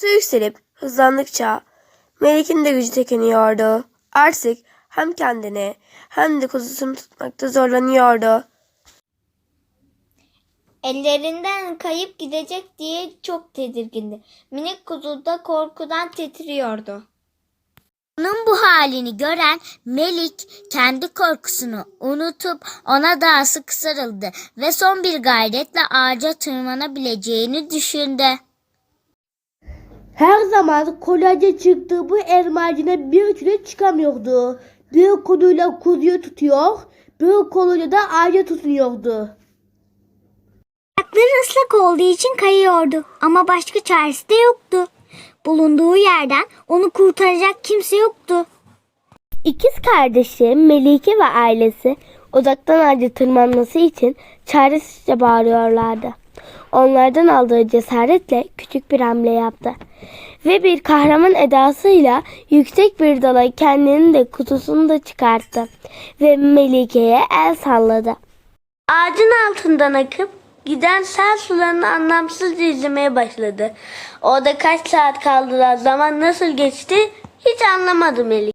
Su yükselip hızlandıkça Melik'in de gücü tükeniyordu. Artık hem kendini hem de kuzusunu tutmakta zorlanıyordu. Ellerinden kayıp gidecek diye çok tedirgindi. Minik kuzu da korkudan titriyordu. Onun bu halini gören Melik kendi korkusunu unutup ona daha sık sarıldı ve son bir gayretle ağaca tırmanabileceğini düşündü. Her zaman kolayca çıktığı bu elma ağacına bir türlü çıkamıyordu. Bir koluyla kuzuyu tutuyor, bir koluyla da ağaca tutunuyordu. Ayakları ıslak olduğu için kayıyordu ama başka çaresi de yoktu. Bulunduğu yerden onu kurtaracak kimse yoktu. İkiz kardeşi Melike ve ailesi uzaktan ağaca tırmanması için çaresizce bağırıyorlardı. Onlardan aldığı cesaretle küçük bir hamle yaptı. Ve bir kahraman edasıyla yüksek bir dala kendini de kutusunu da çıkarttı. Ve Melike'ye el salladı. Ağacın altından akıp giden sel sularını anlamsızca izlemeye başladı. Orada kaç saat kaldılar zaman nasıl geçti hiç anlamadı Melike.